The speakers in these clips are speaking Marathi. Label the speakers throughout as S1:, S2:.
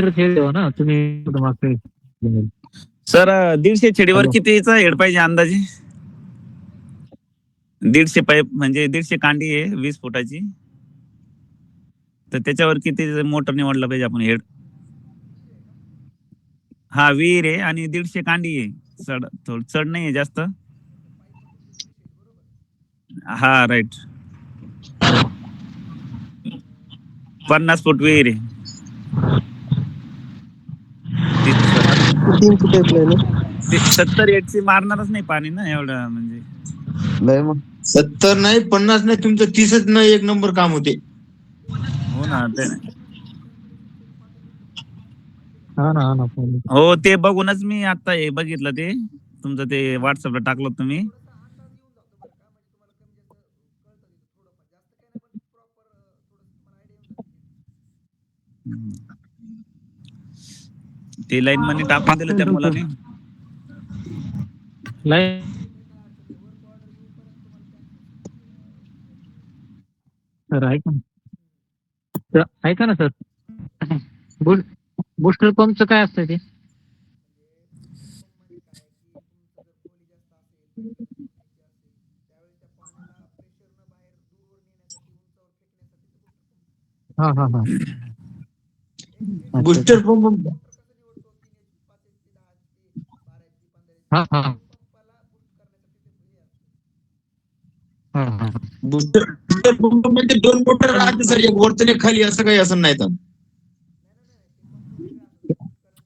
S1: मीटर खेळ देवा ना? तुम्ही
S2: सर दीडशे छेडीवर. कितीचा हेड पाहिजे अंदाजे? दीडशे पाईप म्हणजे दीडशे कांडी आहे वीस फुटाची. तर त्याच्यावर किती मोटर निवडलं पाहिजे आपण हेड? हा विहीर आहे आणि दीडशे कांडी आहे. चढ थोड चढ नाही आहे जास्त. हा राईट पन्नास फूट विहीर आहे.
S3: तीन फुट येतलंय ना
S2: ते सत्तर एटची मारणारच नाही पाणी ना एवढं म्हणजे.
S3: लय मग.
S4: सत्तर नाही पन्नास नाही तुमचं तीसच न एक नंबर काम होते.
S2: हो ना ते
S1: हा ना हा ना फोन
S2: हो ते बघूनच मी आता हे बघितलं ते. तुमचं ते व्हॉट्सअपला टाकलं तुम्ही. ते लाईन मध्ये टाकून दिलं त्या मुलाने
S1: सर ऐका ना. सर, ऐका ना सर. बुश बुस्टर पंपचं काय असतं ते? हा हा हा.
S4: बुस्टर पंप
S1: हा हा। हा हा।
S4: बुस्टर पंप म्हणजे दोन मोटर राहते सर एक वरतून एक खाली असं काही असं नाही तर.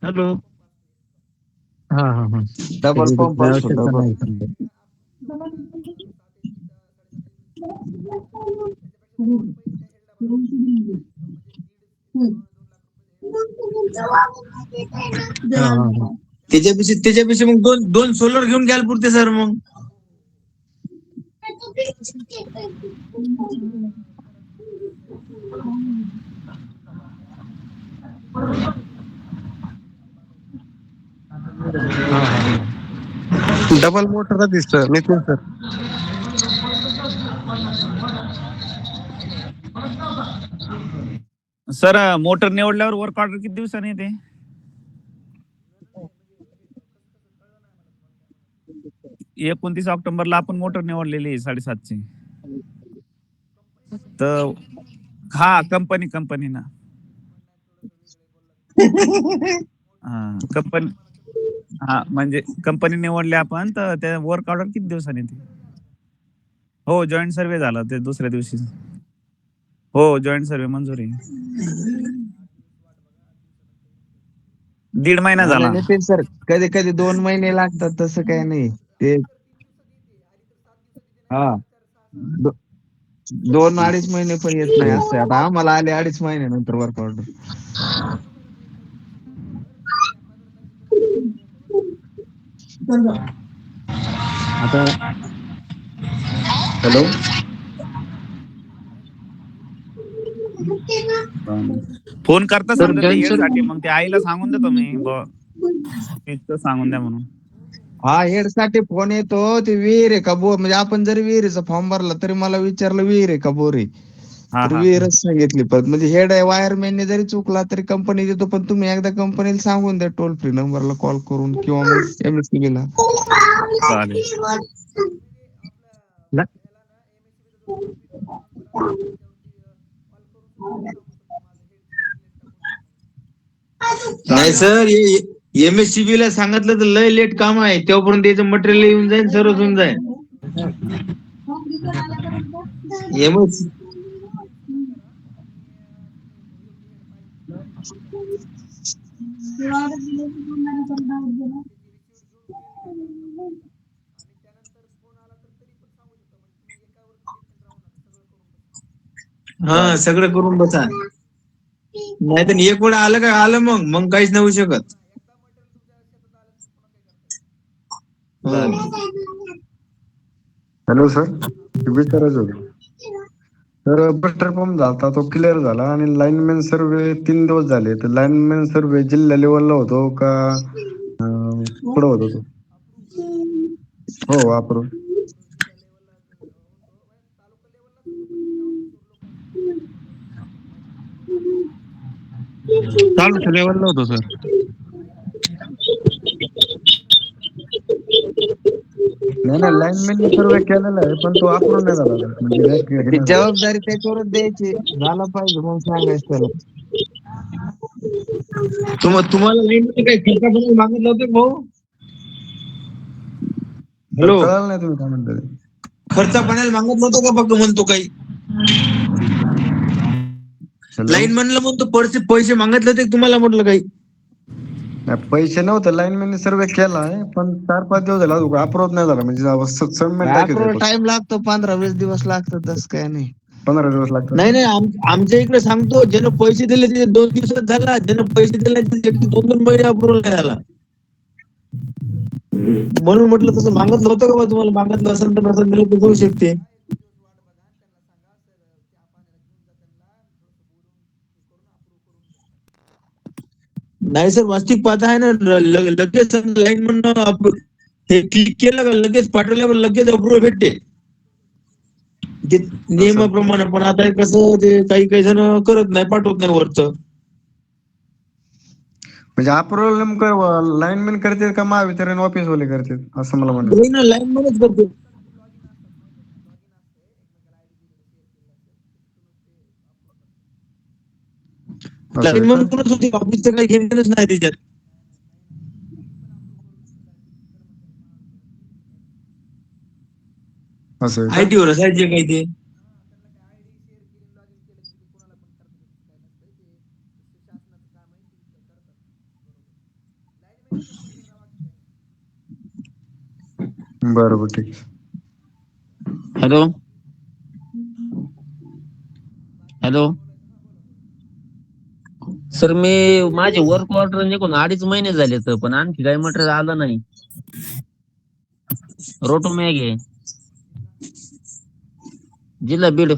S1: हॅलो. हा हा हा.
S3: डबल पंप असतो
S4: त्याच्यापेक्षा त्याच्यापेक्षा मग दोन दोन सोलर घेऊन घ्यायला पुरते सर मग.
S3: डबल मोटर दिसत नितीन सर
S2: सर मोटर निवडल्यावर वर्क ऑर्डर किती दिवसांनी येते एकोणतीस ऑक्टोबरला आपण मोटर निवडलेली आहे साडेसातची. तर हा कंपनी कंपनी ना. हा कंपनी हा म्हणजे कंपनी निवडली आपण तर त्या वर्क ऑर्डर किती दिवसांनी येते? हो जॉईंट सर्वे झाला ते दुसऱ्या दिवशी. हो जॉईंट सर्वे मंजूर आहे. दीड महिना झाला.
S3: नितीन सर कधी कधी दोन महिने लागतात तसं काही नाही. ते हा. दो- दोन अडीच महिने पण येत नाही असं. आहे. आता आम्हाला आले अडीच महिने नंतर वर्क ऑर्डर आता हॅलो?
S2: फोन करता
S1: तर
S2: ते मग ते आईला सांगून देतो मी. ब सांगून द्या म्हणून.
S3: हा हेडसाठी फोन येतो ते विहीर आहे का बोर? म्हणजे आपण जरी विहिरीचा फॉर्म भरला तरी मला विचारलं विहीर आहे का बोर आहे?
S2: हा
S3: तर
S2: हा.
S3: विहीरच सांगितली परत म्हणजे हेड आहे वायरमॅनने जरी चुकला तरी कंपनी देतो पण तुम्ही एकदा कंपनीला सांगून द्या टोल फ्री नंबरला कॉल करून किंवा मग ला.
S2: चालेल.
S1: ला-
S4: नाही सर एमएससीबी ला सांगितलं तर लय लेट काम आहे. तेव्हापर्यंत त्याचं मटेरियल येऊन जाईल सर्वच होऊन जाईल एमएस हा सगळं करून बसा. नाही तर एक वेळा आलं का आलं मग. मग काहीच नाही होऊ शकत.
S5: Hello sir. विचारायचं होतं? तर बटर पंप झाला तो क्लिअर झाला आणि लाईनमॅन सर्वे तीन दिवस झाले. तर लाईनमॅन सर्वे जिल्हा लेवलला होतो का कुठं होतो तो हो वापरून. चालू लेवलला होतो सर. नाही नाही लाईनमॅन सर्वे केलेला आहे पण तो अप्रूव्ह नाही झाला म्हणजे
S3: ती. जबाबदारी त्याच्यावरच द्यायची. झाला पाहिजे म्हणून सांगायचं त्याला.
S4: तुम तुम्हाला लाईन मध्ये काही खर्चा पण मागितलं होतं का भाऊ? हॅलो
S5: कळालं नाही तुम्ही काय म्हणता ते.
S4: खर्चा पाण्याला मागत नव्हतं का फक्त म्हणतो काही?
S5: Hello?
S4: लाईन म्हणलं म्हणतो पैसे पैसे मागितले होते का तुम्हाला म्हटलं काही?
S5: नाही, पैसे नव्हते. लाईनमॅन सर्वे केला पण चार पाच दिवस झाला अप्रूव्ह नाही झाला. म्हणजे सबमिट
S3: टाइम लागतो पंधरा वीस दिवस लागतो तसं काय नाही.
S5: पंधरा दिवस लागतात.
S4: नाही नाही आम- आमच्या इकडे सांगतो ज्यानं पैसे दिले त्याचे दोन दिवसात झाला. ज्यानं पैसे दिले दोन दोन महिने अप्रुव्हल नाही झाला. म्हणून म्हटलं तसं मागत नव्हतं का बा तुम्हाला? मागतलं असेल तर नसेल दिलं तर होऊ शकते. नाही सर वास्तविक पाहता आहे ना लगेच लाईन म्हणणं हे क्लिक केलं का लगेच पाठवल्यावर लगेच अप्रुव्हल भेटते. ते नियमाप्रमाणे पण आता हे कसं ते काही काही जण करत नाही पाठवत नाही वरचं.
S5: म्हणजे अप्रूव्हल नेमकं लाईनमॅन करते का महावितरण ऑफिस वाले करते असं मला म्हणायचं.
S4: लाईन मध्येच करतो लाईन
S5: आहे
S4: म्हणून? कोणच होती ऑफिसचं काही घेणं नाही त्याच्यात
S5: असं आहे का?
S4: आयटी वर असायचे काही ते
S5: बरं बरं ठीक आहे.
S6: हॅलो हॅलो सर, मी माझे वर्क ऑर्डर निघून अडीच महिने झाले तर, पण आणखी काही मटेरियल आलं नाही. रोटो मॅग आहे. जिल्हा बीड.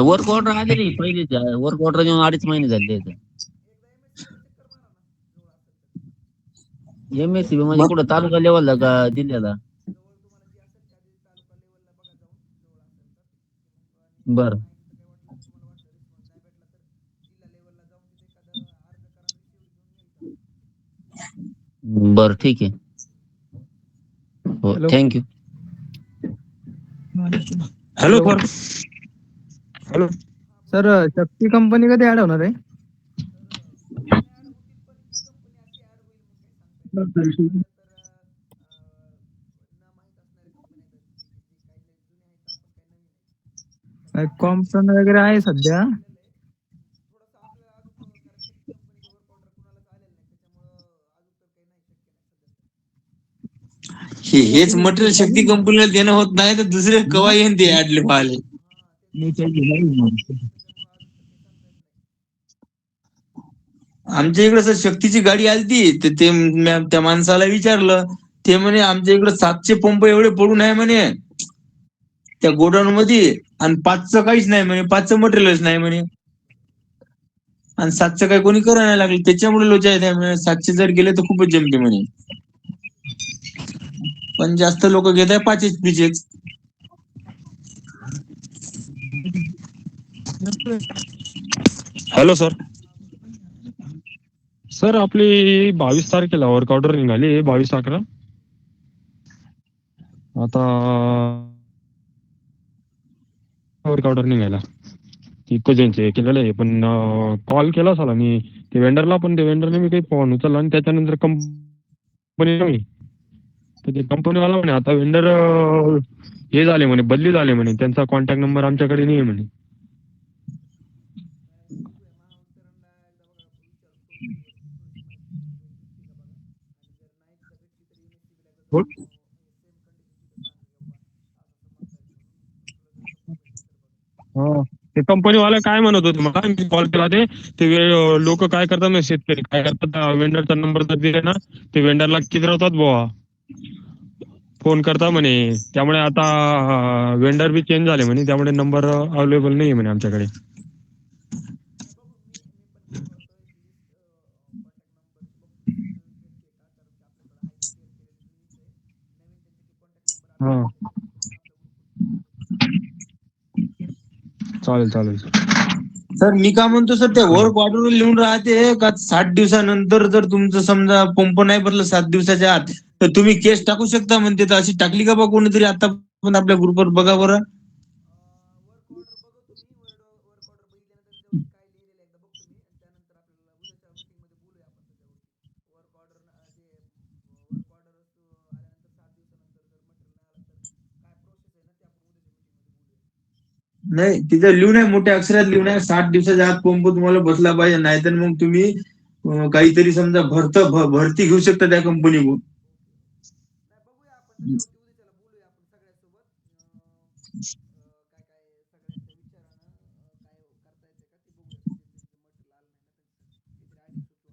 S6: वर्क ऑर्डर आलेली पहिली वर्क ऑर्डर घेऊन अडीच महिने झाले एम एस सी म्हणजे कुठं तालुका लेवलला का जिल्ह्याला? बर. बर ठीक आहे. हो
S1: Hello.
S6: Thank you
S4: hello sir
S1: sir Shakti company कधी ऍड होणार आहे? कॉम्प्टन वगैरे आहे सध्या.
S4: हेच मटेरियल शक्ती कंपनीला देणं होत नाही तर दुसरे कवा येईन ते ऍडले पाहिले आमच्या इकडे सर शक्तीची गाडी आलती तर ते म्या- त्या माणसाला विचारलं ते म्हणे आमच्या इकडे सातशे पंप एवढे पडून आहे म्हणे. त्या गोडाऊन मध्ये आणि पाचचं काहीच नाही म्हणे पाचचं मटेरियलच नाही म्हणे. आणि सातचं काही कोणी करायला नाही लागलं त्याच्यामुळे लोचा आहे म्हणे. सातशे जर गेले तर खूपच जमते म्हणे. पण जास्त लोक घेत आहे पाचेच पिचेच
S7: हॅलो सर. सर आपली बावीस तारखेला वर्क ऑर्डर निघाली बावीस अकरा. आता वर्क ऑर्डर निघायला. ती कजनचे केलेलं आहे पण कॉल केला असाल आणि ते वेंडरला पण ते वेंडरने मी काही फोन उचलला आणि त्याच्यानंतर कंपनी नाही तर ते कंपनीवाला म्हणे आता वेंडर हे झाले म्हणे बदली झाले म्हणे त्यांचा कॉन्टॅक्ट नंबर आमच्याकडे नाही आहे म्हणे. हो. ते कंपनीवाला काय म्हणत होते मला? मी कॉल केला ते. ते लोक काय करतात ना शेतकरी? काय करतात? वेंडरचा नंबर जर दिले ना ते वेंडरला किदरवतात बुवा? फोन करता म्हणे. त्यामुळे आता वेंडर बी चेंज झाले म्हणे. त्यामुळे नंबर अवेलेबल नाही म्हणे आमच्याकडे. चालेल चालेल.
S4: सर मी काय म्हणतो सर त्या वर्क ऑर्डर लिहून राहते का सात दिवसानंतर जर तुमचं समजा पंप नाही भरलं सात दिवसाच्या आत तर तुम्ही केस टाकू शकता म्हणते तर अशी टाकली का बा कोणीतरी आता पण आपल्या ग्रुपवर बघा बरं. नाही तिथं लिहून आहे मोठ्या अक्षरात लिहून आहे साठ दिवसाच्या आत पंप तुम्हाला बसला पाहिजे नाहीतर मग तुम्ही काहीतरी समजा भरत भरती घेऊ शकता त्या कंपनीकडून.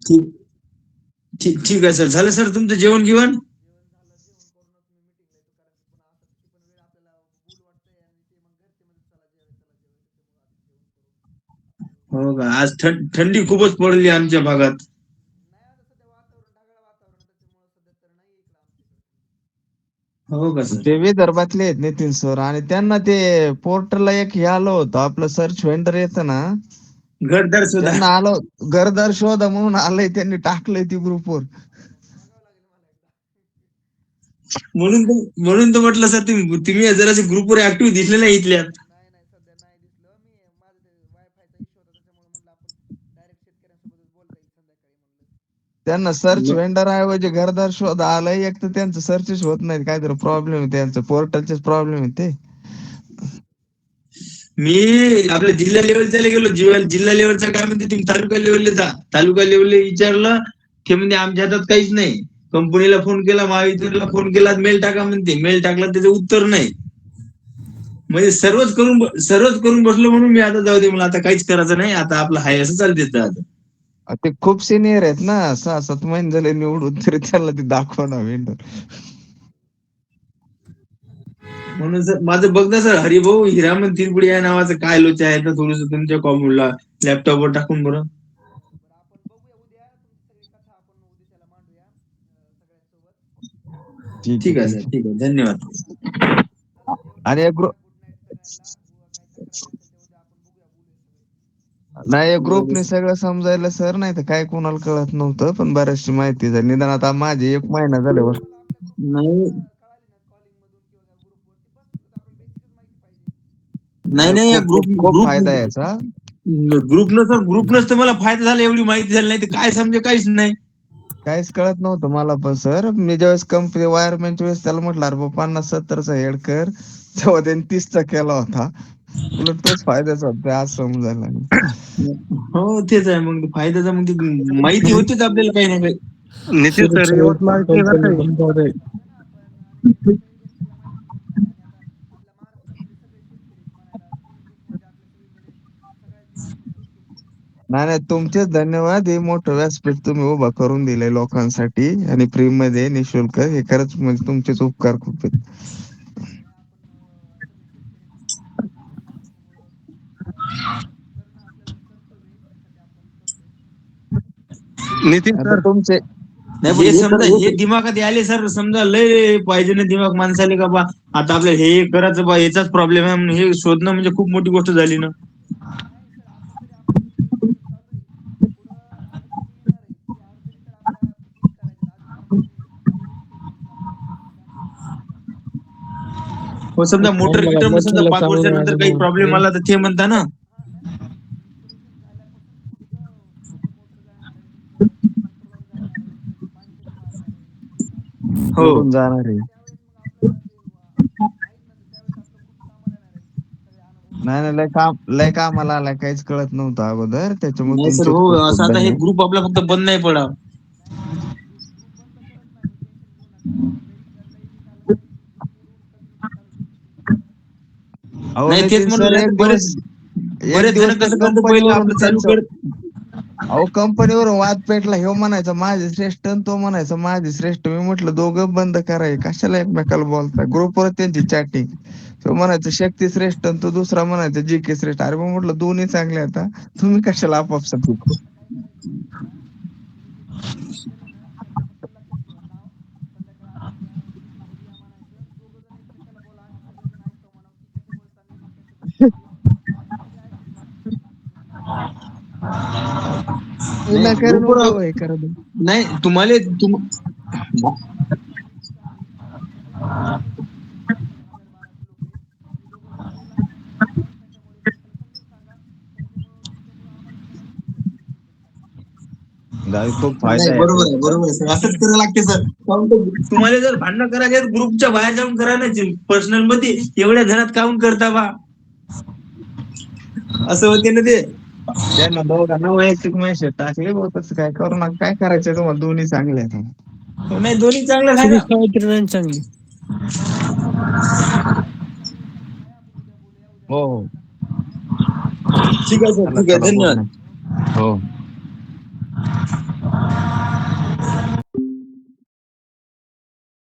S4: ठीक ठीक ठीक आहे सर. झालं सर तुमचं जेवण गिवण हो का? आज थंडी खूपच पडली आमच्या भागात. हो का सर?
S3: ते विदर्भातले आहेत नितीन सर. आणि त्यांना ते पोर्टलला एक हे आलं होतं आपलं सर्च व्हेंडर येतं ना
S4: घरदार सुद्धा
S3: त्यांना आलं घरदार शोधा म्हणून आलंय त्यांनी टाकलंय ती ग्रुपवर
S4: म्हणून तर- म्हणून तर म्हटलं सर तुम्ही तुम्ही जरासे ग्रुपवर ऍक्टिव्ह दिसले नाही इथल्या.
S3: त्यांना सर्च व्हेंडर ऐवजी घरदार शोध आलंय एक तर त्यांचं सर्चच होत नाही काहीतरी प्रॉब्लेम आहे त्यांचं पोर्टलचेच प्रॉब्लेम आहे ते.
S4: मी आपल्या जिल्हा लेवलच्या गेलो जिल्हा लेवलचा काय म्हणते तुम्ही तालुका लेवलला जा. तालुका लेवलला विचारलं ते म्हणजे आमच्या हातात काहीच नाही. कंपनीला फोन केला महावितरणला फोन केला मेल टाका म्हणते. मेल टाकला त्याचं उत्तर नाही. म्हणजे सर्वच करून सर्वच करून बसलो म्हणून मी आता जाऊ दे मला आता काहीच करायचं नाही. आता आपलं हाय असं चालते आता
S3: ते खूप सिनियर आहेत ना सहा सात महिने झाले निवडून तरी त्यांना ते दाखवणार व्हेंडर
S4: म्हणून सर माझं बघ सर हरिभाऊ हिरामन तिरपुडी या नावाचं काय लोच आहे तर थोडस तुमच्या कॉम्प्युटरला लॅपटॉपवर टाकून बरं. ठीक आहे सर ठीक आहे धन्यवाद.
S3: आणि एक ग्रुप नाही ग्रुपने सगळं समजायला सर नाही तर काय कोणाला कळत नव्हतं पण बऱ्याचशी माहिती झाली. निदान आता माझी एक महिना झाल्यावर
S4: नाही. नाही नाही ग्रुप
S3: खूप फायदा आहे याचा.
S4: ग्रुपनं सर ग्रुपनंच तर मला फायदा झाला एवढी माहिती झाली नाही तर काय समजे काहीच नाही.
S3: काहीच कळत नव्हतं मला पण सर. मी ज्यावेळेस कंपनी वायरमॅनच्या वेळेस त्याला म्हटलं अरे बाबा पन्नास सत्तरचा हेड कर. तेव्हा त्यांनी तीसचा केला होता. उलट तोच फायद्याचा समजायला
S4: हो तेच आहे. मग फायद्याचा मग ते माहिती होतीच आपल्याला काही ना काही.
S7: नितीन सर यवतमाळचे?
S3: नाही नाही तुमचेच धन्यवाद. हे मोठं व्यासपीठ तुम्ही उभा करून दिलंय लोकांसाठी आणि फ्री मध्ये निशुल्क. हे खरंच म्हणजे तुमचेच उपकार खूप आहेत.
S7: नितीन सर.
S3: तुमचे
S4: हे समजा हे दिमागात आले सर समजा लय पाहिजे ना दिमाग माणसाले का बा? आता आपल्या हे करायचं बा याचाच प्रॉब्लेम आहे म्हणून हे शोधणं म्हणजे खूप मोठी गोष्ट झाली ना. हो समजा मोटर गिटर समजा पाच वर्षानंतर काही प्रॉब्लेम आला तर ते म्हणता ना हो.
S3: निघून जाणार आहे. नाही नाही लय काम लय कामाला आलाय. काहीच कळत नव्हतं अगोदर. त्याच्यामुळे
S4: नाही सर
S3: तुमचेच
S4: हो असं आता हे. ग्रुप आपला फक्त बंद नाही पडा
S3: अहो,
S4: नाही तेच
S3: नितीन
S4: म्हणलं
S3: एक
S4: बरेच
S3: दिवस एक
S4: बरेच
S3: दिवस
S4: जण
S3: तर
S4: कसं करतो पहिले आपलं चालू
S3: त्यांचं-
S4: कर
S3: अहो कंपनीवरून वाद पेटला हे म्हणायचं माझे श्रेष्ठ आणि तो म्हणायचं माझे श्रेष्ठ. मी म्हटलं दोघं बंद कराय कशाला एकमेकाला बोलताय? ग्रुपवर त्यांची चॅटिंग तो म्हणायचं शक्ती श्रेष्ठ आणि तो दुसरा म्हणायचा जी के श्रेष्ठ. अरे मग म्हटलं दोन्ही चांगले आता तुम्ही कशाला आपापसात विनाकारण
S4: ग्रुपवर-
S3: उभं हे करत आहे.
S4: नाही तुम्हाला बरोबर आहे बरोबर असंच करायला लागते सर. तुम्हाला जर भांडणं करायचे ग्रुपच्या बाहेर जाऊन करा ना पर्सनलमध्ये एवढ्या जणात काऊन करता बा? असं होते ना ते.
S3: त्यांना दोघांना वैयक्तिक मेसेज टाकले भाऊ तसं काय करू नका. काय करायचं तुम्हाला? दोन्ही चांगले आहेत.
S4: नाही दोन्ही चांगलं ना.
S1: चांगली.
S2: हो हो.
S4: ठीक आहे सर. ठीक आहे. धन्यवाद.
S2: हो.